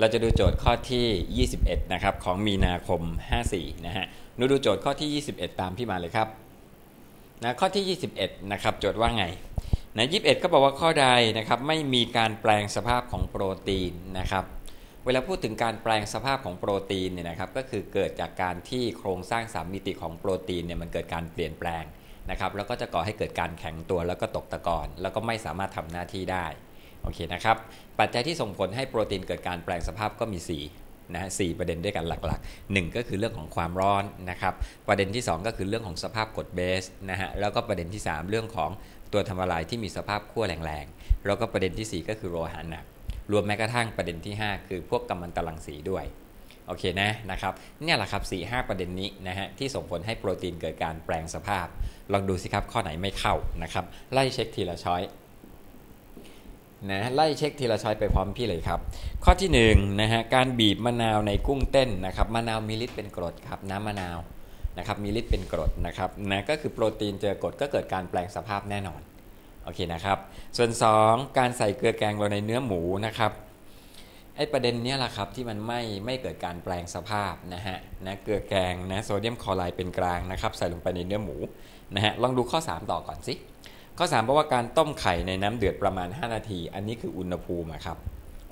เราจะดูโจทย์ข้อที่ 21 นะครับ ของมีนาคม 54 นะฮะหนูดูโจทย์ข้อที่ 21 ตามพี่มาเลยครับนะข้อที่ 21 นะครับ โจทย์ว่าไงนะ21 ก็บอกว่าข้อใดนะครับ ไม่มีการแปลงสภาพของโปรตีนนะครับ เวลาพูดถึงการแปลงสภาพของโปรตีนเนี่ยนะครับ ก็คือเกิดจากการที่โครงสร้างสามมิติของโปรตีนเนี่ยมันเกิดการเปลี่ยนแปลงนะครับ แล้วก็จะก่อให้เกิดการแข็งตัวแล้วก็ตกตะกอนแล้วก็ไม่สามารถทำหน้าที่ได้ โอเคนะครับ ปัจจัยที่ส่งผลให้โปรตีนเกิดการแปลงสภาพก็มี4นะสประเด็นด้วยกันหลักๆ 1 ก็คือเรื่องของความร้อนนะครับ ประเด็นที่ 2 ก็คือเรื่องของสภาพกรดเบสนะฮะ แล้วก็ประเด็นที่ 3 เรื่องของตัวทำละลายที่มีสภาพขั้วแรงๆ แล้วก็ประเด็นที่ 4 ก็คือโลหะหนัก รวมแม้กระทั่งประเด็นที่ 5 คือพวกกัมมันตรังสีด้วยโอเคนะนะครับเนี่ยแหละครับ4 5ประเด็นนี้นะฮะที่ส่งผลให้โปรตีนเกิดการแปลงสภาพ ลองดูสิครับข้อไหนไม่เข้านะครับไล่เช็คทีละช้อย นะไล่เช็คทีละช้อยไปพร้อมพี่เลยครับ ข้อที่1นนะฮะการบีบมะนาวในกุ้งเต้นนะครับมะนาวมีฤทธิ์เป็นกรดครับน้ำมะนาวนะครับมีฤทธิ์เป็นกรดนะครับนะก็คือโปรตีนเจอกรดก็เกิดการแปลงสภาพแน่นอนโอเคนะครับ ส่วน 2 การใส่เกลือแกงลงในเนื้อหมูนะครับไอประเด็นนี้แหละครับที่มันไม่ไม่เกิดการแปลงสภาพนะฮะนะเกลือแกงนะโซเดียมคลอไรด์เป็นกลางนะครับใส่ลงไปในเนื้อหมูนะฮะลองดูข้อ 3 ต่อก่อนสิ ข้อ3เพราะว่าการต้มไข่ในน้ำเดือดประมาณ 5 นาที อันนี้คืออุณหภูมิครับ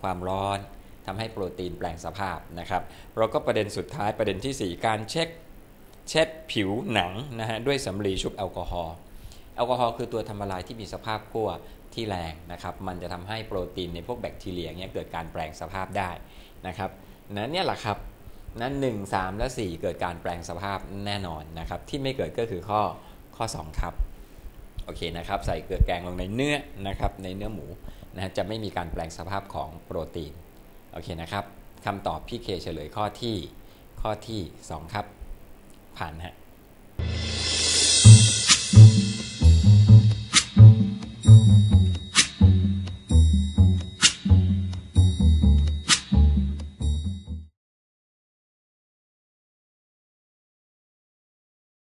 ความร้อนทำให้โปรตีนแปลงสภาพนะครับแล้วก็ประเด็นสุดท้ายประเด็นที่ 4 การเช็คเช็ดผิวหนังนะฮะด้วยสำลีชุบแอลกอฮอล์แอลกอฮอล์คือตัวทำละลายที่มีสภาพขั้วที่แรงนะครับ มันจะทำให้โปรตีนในพวกแบคทีเรียเนี้ยเกิดการแปลงสภาพได้นะครับนั้นเนี่ยแหละครับนั้นหนึ่งสามและ 4 เกิดการแปลงสภาพแน่นอนนะครับ ที่ไม่เกิดก็คือข้อข้อ 2 ครับ โอเคนะครับใส่เกลือแกงลงในเนื้อนะครับในเนื้อหมูนะจะไม่มีการแปลงสภาพของโปรตีนโอเคนะครับคำตอบพี่เคเฉลยข้อที่ข้อที่ 2 ครับ ผ่านฮะ